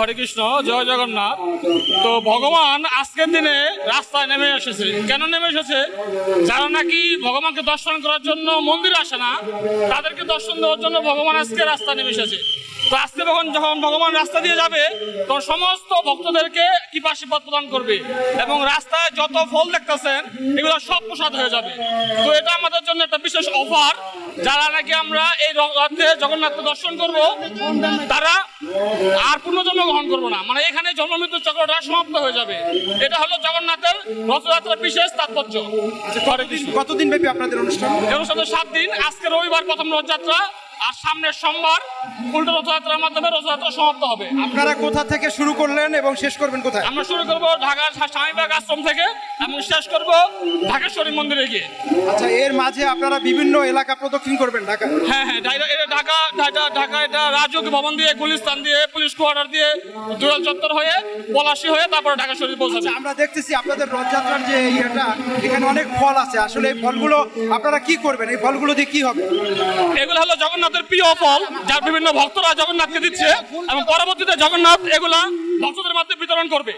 হরে কৃষ্ণ, জয় জগন্নাথ। তো ভগবান আজকের দিনে রাস্তায় নেমে এসেছে। কেন নেমে এসেছে? যারা নাকি ভগবানকে দর্শন করার জন্য মন্দির আসে না, তাদেরকে দর্শন দেওয়ার জন্য ভগবান আজকে রাস্তায় নেমে এসেছে। তো আজকে যখন যখন ভগবান রাস্তা দিয়ে যাবে তখন সমস্ত ভক্তদেরকে কৃপাশীপদ প্রদান করবে এবং রাস্তায় যত ফল দেখতেছেন এগুলো সব প্রসাদ হয়ে যাবে। তো এটা আমাদের জন্য একটা বিশেষ অফার। যারা নাকি আমরা এই রথে জগন্নাথকে দর্শন করব তারা আর পুনর্জন্ম গ্রহণ করব না। মানে এখানে জন্মমৃত্যু চক্রটা সমাপ্ত হয়ে যাবে। এটা হলো জগন্নাথের রথযাত্রার বিশেষ তাৎপর্য। কতদিন ব্যাপী আপনাদের অনুষ্ঠান? সাথে সাত দিন। আজকে রবিবার প্রথম রথযাত্রা। আর সামনের সোমবার উল্টো রথযাত্রার মাধ্যমে রথযাত্রা সমাপ্ত হবে। আপনারা কোথা থেকে শুরু করলেন এবং শেষ করবেন কোথায়? আমরা শুরু করব ঢাকার স্বামীবাগ আশ্রম থেকে এবং শেষ করব ঢাকেশ্বরী মন্দিরে গিয়ে। আচ্ছা এর মাঝে আপনারা বিভিন্ন এলাকা প্রদক্ষিণ করবেন ঢাকা হ্যাঁ হ্যাঁ এটা ঢাকা ঢাকা রাজক ভবন দিয়ে গুলিস্তান দিয়ে পুলিশ কোয়ার্টার দিয়ে দুয়াল চত্বর হয়ে পলাশি হয়ে তারপরে ঢাকা শরীর পৌঁছাবে আমরা দেখতেছি আপনাদের রথযাত্রার যে ইয়েটা এখানে অনেক ফল আছে। আসলে এই ফলগুলো আপনারা কি করবেন? এই ফলগুলো দিয়ে কি হবে? এগুলো হলো জগন্নাথের প্রিয় ফল যার বিভিন্ন ভক্তরা জগন্নাথকে দিচ্ছে এবং পরবর্তীতে জগন্নাথ এগুলা ভক্তদের মাধ্যমে বিতরণ করবে।